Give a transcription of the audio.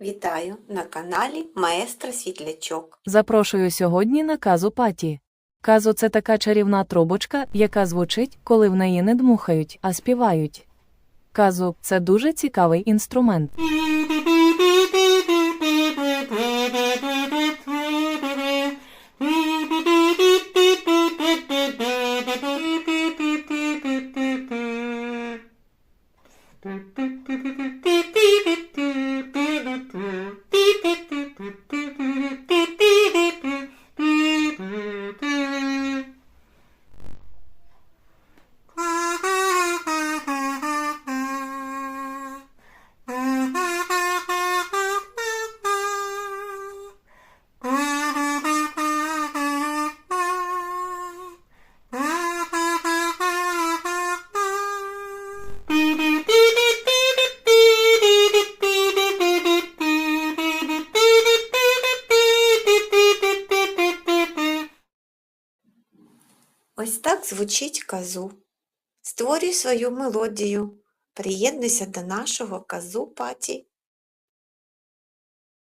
Вітаю на каналі Маестро Світлячок. Запрошую сьогодні на казу паті. Казу це така чарівна трубочка, яка звучить, коли в неї не дмухають, а співають. Казу це дуже цікавий інструмент. Ось так звучить казу. Створюй свою мелодію. Приєднуйся до нашого казу паті.